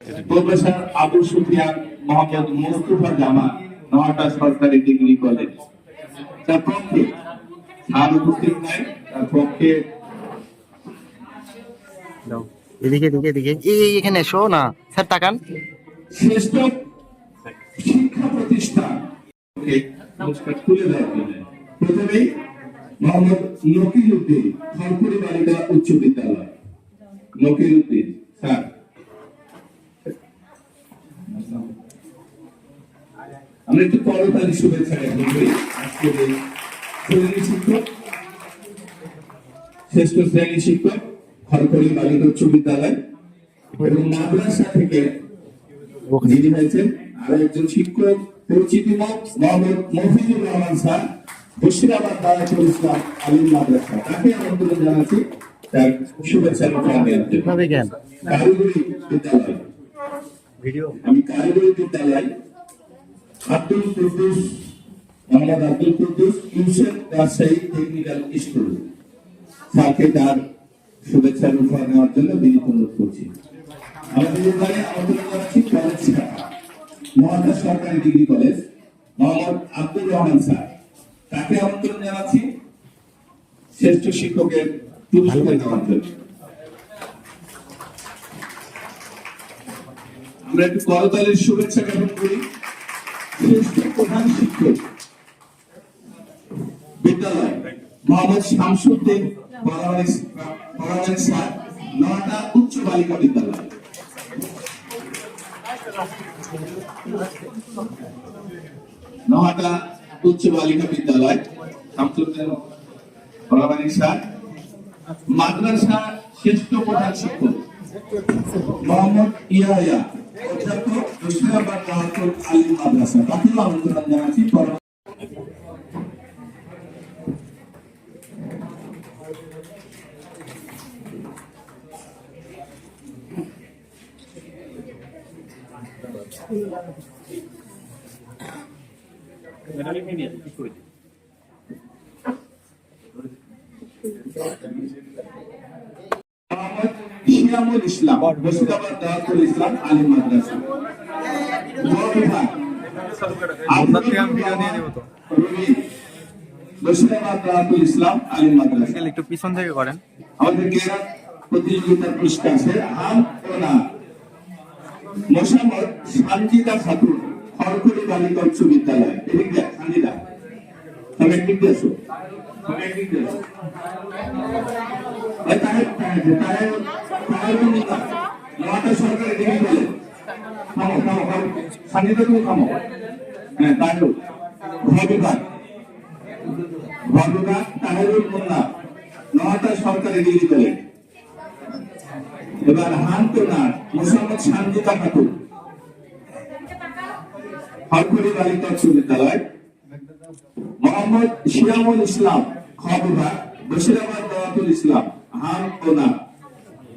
Professor Abu Sufian Mohammad Mustafa Zaman Nohata সরকারি degree college. তার পক্ষে স্যার উপস্থিত নাই তার পক্ষে এদিকে এদিকে এদিকে। এই এখানে এসো না। স্যার তাকান। শ্রেষ্ঠ শিক্ষা প্রতিষ্ঠান। পুরস্কার তুলে দেওয়ার জন্য প্রথমেই মোহাম্মদ নকির উদ্দিন খড়পুরি বালিকা উচ্চ বিদ্যালয়। নকির উদ্দিন স্যার। আমরা একটু করতালি শুভেচ্ছা জ্ঞাপন করি। আজকের এই শ্রেণি শিক্ষক শ্রেষ্ঠ শ্রেণি শিক্ষক খড়পুরি বালিকা উচ্চ বিদ্যালয় এবং মাদ্রাসা থেকে যিনি হয়েছেন আর একজন শিক্ষক পরিচিতি মোহাম্মদ মফিজুর রহমান স্যার মুর্শিদাবাদ দাওয়াতুল ইসলাম আলিম মাদ্রাসা। তাকে আমন্ত্রণ জানাচ্ছি তার শুভেচ্ছা কারিগরি বিদ্যালয়। ভিডিও আমি কারিগরি বিদ্যালয় Abdul Quddus Mohammad Abdul Quddus Yousef Rajshahi technical school স্যারকে তার শুভেচ্ছা রক্ষা নেওয়ার জন্য বিনীত অনুরোধ করছি। আমাদের এবারে আমন্ত্রণ জানাচ্ছি কলেজ শাখা। মহাদাস সরকারি degree college Mohammad Abdur Rahman sir. তাকে আমন্ত্রণ জানাচ্ছি শ্রেষ্ঠ শিক্ষকের পুরস্কার দেওয়ার জন্য। আমরা একটু করতালির শুভেচ্ছা জ্ঞাপন করি। নয়টা উচ্চ বালিকা বিদ্যালয়। নহাটা উচ্চ শামসুদ্দিন পরামানিক স্যার মাদ্রাসা শ্রেষ্ঠ প্রধান শিক্ষক, মোহাম্মদ ইয়াহিয়া। অধ্যাপক মুর্শিদাবাদ জাহাতুল আলিম মাদ্রাসা তাকেও আমন্ত্রণ জানাচ্ছি পরম- মোহাম্মদ শিয়ামুল ইসলাম মুর্শিদাবাদ জাহাতুল ইসলাম আলিম মাদ্রাসা। বড়বিভাগ আপনার আমি ভিডিও দিয়ে দেবো তো। রবি, মুর্শিদাবাদ জাহাতুল ইসলাম আলিম মাদ্রাসা। একটু পিছন থেকে করেন। আমাদের প্রতিযোগিতার পুরস্কার আছে আম ও না মোসাম্মদ সানজিদা খাতুন খড়খড়ি বালিকা উচ্চ বিদ্যালয়। এদিক দেখ সানজিদা। তুমি একদিক দিয়ে তুমি একদিক দিয়ে আসো। এই নয়াটা সরকারি ডিগ্রি নহাটা সরকারি ডিগ্রি কলেজ এবার হান্তনার মোসাম্মদ শান্তিতা খাতুন বিদ্যালয় মোহাম্মদ শিয়ামুল ইসলাম খ বিভাগ বশিরাবাদ দাওয়াতুল ইসলাম, হাম ওনা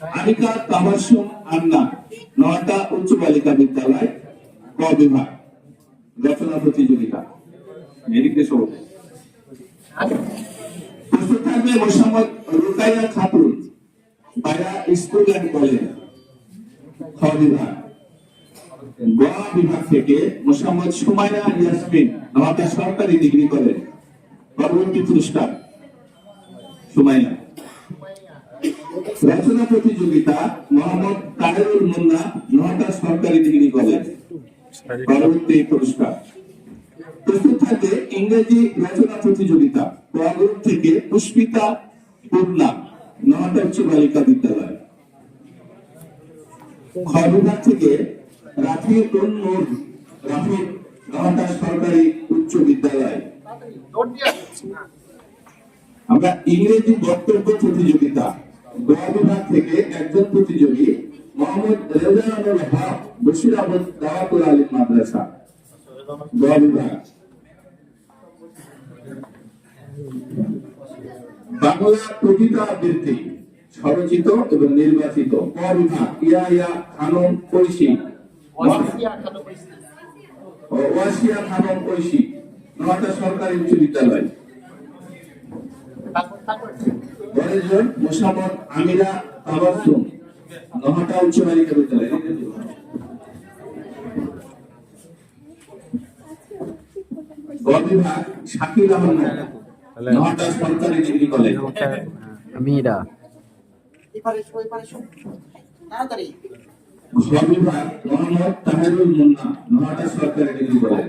আনিকা তাবাসুম আন্না, নয়টা উচ্চ বালিকা বিদ্যালয়, ক বিভাগ, রচনা প্রতিযোগিতা। প্রস্তুত থাকবে Mosammat Rukaiya Khatun school and college, খ বিভাগ। গ বিভাগ থেকে মোসাম্মদ সুমাইয়া ইয়াসমিন নয়টা সরকারি ডিগ্রি কলেজ, পরবর্তী পুরস্কার, সুমাইয়া। রচনা প্রতিযোগিতা মোহাম্মদ তাহেরুল মুন্না নহাটা সরকারি ডিগ্রি কলেজ। পরবর্তী পুরস্কার। প্রস্তুত থাকবে ইংরেজি রচনা প্রতিযোগিতা। পরবর্তী থেকে পুষ্পিতা পূর্ণা নহাটা উচ্চ বালিকা বিদ্যালয়। খ বিভাগ থেকে রাফিক নূর, রাফিক নহাটা সরকারি উচ্চ বিদ্যালয়। আমরা ইংরেজি বক্তব্য প্রতিযোগিতা বিভাগ থেকে একজন প্রতিযোগী মোহাম্মদ রেজানুল হক বশির আহমদ দাওয়াতুল আলী মাদ্রাসা। গ বিভাগ বাংলা কবিতা আবৃত্তি স্বরচিত এবং নির্বাচিত। ক বিভাগ ইয়া ইয়া খানম ঐশী ওয়াসিয়া খানম ঐশী নটা সরকারি উচ্চ বিদ্যালয় বরেজন মোসাম্মদ আমিরা তাবাসুম নহটা উচ্চ বালিকা বিদ্যালয়। বিভাগ শাকিল আহমদ নহটা সরকারি ডিগ্রি কলেজ। মীরা তাড়াতাড়ি। বিভাগ মোহাম্মদ তাহেরুল মুন্না নহটা সরকারি ডিগ্রি কলেজ।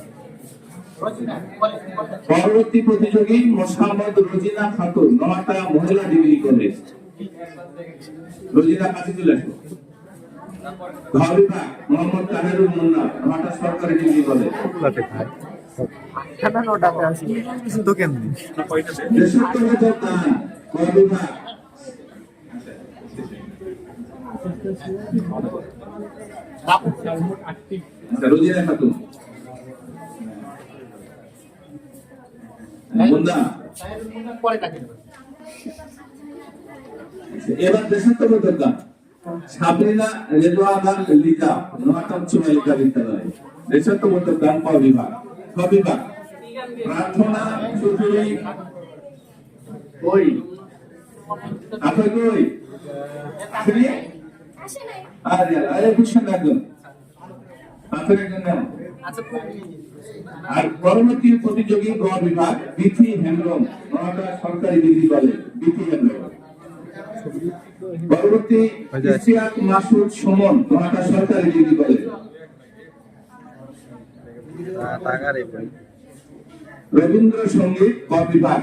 পরবর্তী প্রতিযোগী মোসাম্মদ রোজিনা খাতুন নটা মহিলা ডিগ্রি কলেজ রোজিনা কাছে চলে আসো। মোহাম্মদ তাহেরুল মুন্না সরকারি ডিগ্রি কলেজ রোজিনা খাতুন। এবার দেশাত্মবোধক গান সাবরিনা রেদওয়ানা লিজা নটা উচ্চ বিদ্যালয়। দেশাত্মবোধক গান ক বিভাগ? খ বিভাগ? প্রার্থনা আপনি কই আপনি আরে আরে বুঝছেন না একদম। আপনি একজন নাম আর পরবর্তী প্রতিযোগী গ বিভাগ বিথি হেমব্রম নটা সরকারি ডিগ্রি কলেজ বিথি হেমব্রম। পরবর্তী মাসুদ সুমন নটা সরকারি ডিগ্রি কলেজ রবীন্দ্র সংগীত ক বিভাগ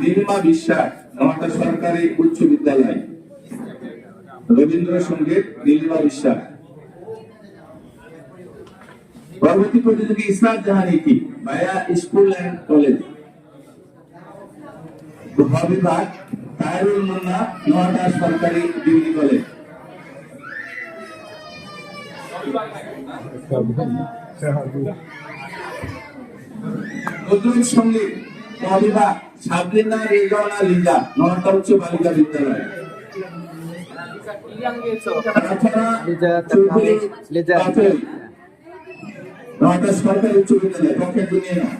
নীলিমা বিশ্বাস নটা সরকারি উচ্চ বিদ্যালয়। রবীন্দ্র সংগীত নীলিমা বিশ্বাস। পরবর্তী প্রতিযোগী ইসরাত জাহান ইতি বায়া স্কুল অ্যান্ড কলেজ বিভাগ মুন্না নটা সরকারি ডিগ্রি কলেজ নজরুল সংগীত ক বিভাগ সাবরিনা রেজানা লিজা নটা উচ্চ বালিকা বিদ্যালয়। প্রার্থনা লিজা, চৌধুরী নটা সরকারি উচ্চ বিদ্যালয় পক্ষে দুনিয়া নাও।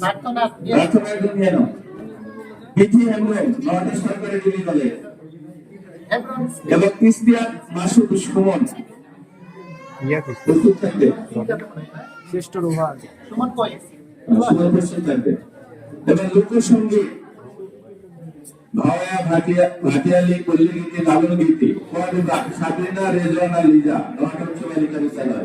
প্রার্থনা প্রার্থনা দুনিয়া নাও। বিধি হেমব্রম নটা সরকারি ডিগ্রি এবং ইস্তিয়াক মাসুদ সুমন। প্রস্তুত থাকবে। শ্রেষ্ঠ রোহান সুমন কই প্রস্তুত থাকবে। এবং লোকসঙ্গীত ভাওয়া ভাটিয়া ভাটিয়ালি লালন গীতি ক বিভাগ সাবরিনা রেজওয়ানা লিজা নটা উচ্চ বালিকা বিদ্যালয়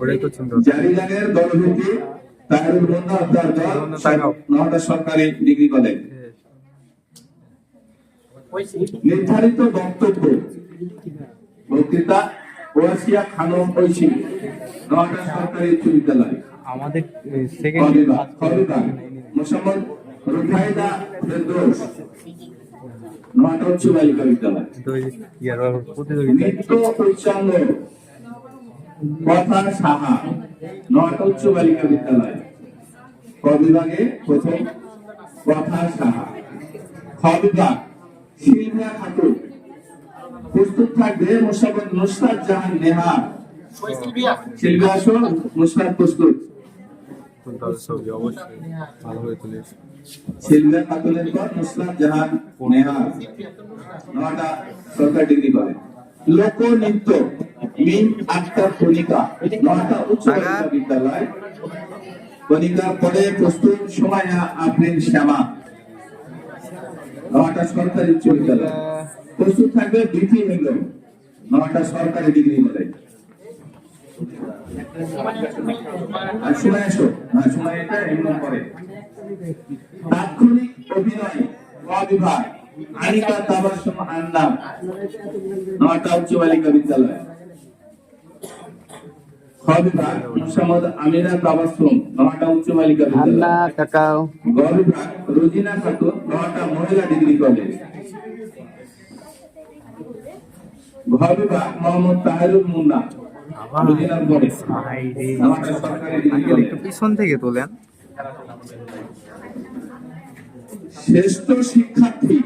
ওটাই তো চিন্তা জারিলালের দলভিত্তিক তাহেরুল মুন্না ও দল তাকাও। সরকারি ডিগ্রি কলেজ। নির্ধারিত বক্তব্য বক্তৃতা ওয়াসিয়া খানম ঐশী নটা সরকারি উচ্চ বিদ্যালয় আমাদের সেকেন্ড কবিতা কবিতা রুফাইদা ফেরদৌস নটা উচ্চ বালিকা বিদ্যালয় প্রতিযোগিতা নৃত্য উচ্চাঙ্গ কথা সাহা নটা উচ্চ বালিকা বিদ্যালয়। ক বিভাগে প্রথম কথা সাহা। খ বিভাগ সিলভিয়া খাতুন প্রস্তুত থাকবে মোশাবত নুসরাত জাহান নেহা। ওই সিলভিয়া সিলভিয়া আসো নুসরাত প্রস্তুত। তাদের ছবি অবশ্যই ভালোভাবে তুলিস সিলভিয়া খাতুনের পর নুসরাত জাহান নেহা। নটা সরকার ডিগ্রি করে। লোকনৃত্য। মিম আক্তার কণিকা নটা উচ্চ বিদ্যালয়। কণিকা পরে প্রস্তুত সময়া আফরিন শ্যামা। নটা সরকারি উচ্চ বিদ্যালয়। প্রস্তুত থাকবে বিপি হেগল নটা সরকারি ডিগ্রি আর সময় হ্যাঁ সময় এটা এমন করে তাৎক্ষণিক অভিনয় বিভাগ আনিকা তাবাসুম আন্নাম নটা উচ্চ বালিকা বিদ্যালয়। উচ্চ বালিকা বিদ্যালয় কাকাও। গ বিভাগ রোজিনা খাতুন নটা মহিলা ডিগ্রি কলেজ ঘ মোহাম্মদ তাহেরুল মুন্না রোজিনার পরে। নটা সরকারি ডিগ্রি কলেজ পিছন থেকে তোলেন। শ্রেষ্ঠ শিক্ষার্থী।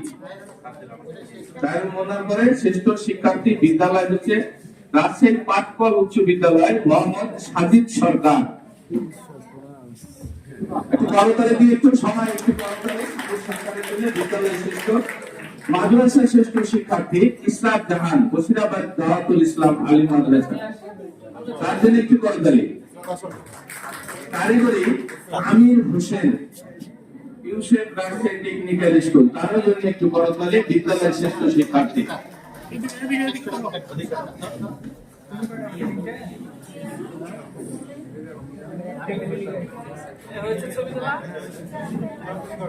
তার মনার পরে শ্রেষ্ঠ শিক্ষার্থী বিদ্যালয় হচ্ছে রাজশাহী পাটকল উচ্চ বিদ্যালয়, মোহাম্মদ সাজিদ সরকার। ইসলাম কারিগরি, Amir Hossain, Yousef technical school. তার জন্য একটু করতালি, বিদ্যালয়ের শ্রেষ্ঠ শিক্ষার্থী।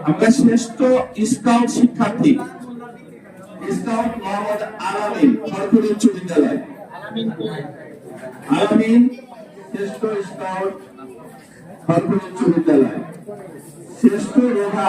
আমরা শ্রেষ্ঠ স্কাউট শিক্ষার্থী স্কাউট মোহাম্মদ আলামিন, সরকারি উচ্চ বিদ্যালয়। আলামিন, শ্রেষ্ঠ স্কাউট সরকারি উচ্চ বিদ্যালয়। শ্রেষ্ঠ রোহা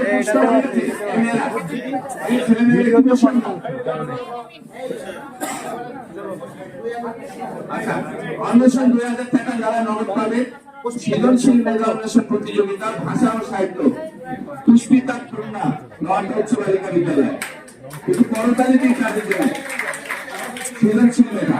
দুই হাজার টাকা যারা নগদ পাবে সৃজনশীল মেধা সাহিত্য পুষ্পিতা খুলনা নয়টা উচ্চ বালিকা বিদ্যালয় সৃজনশীল মেধা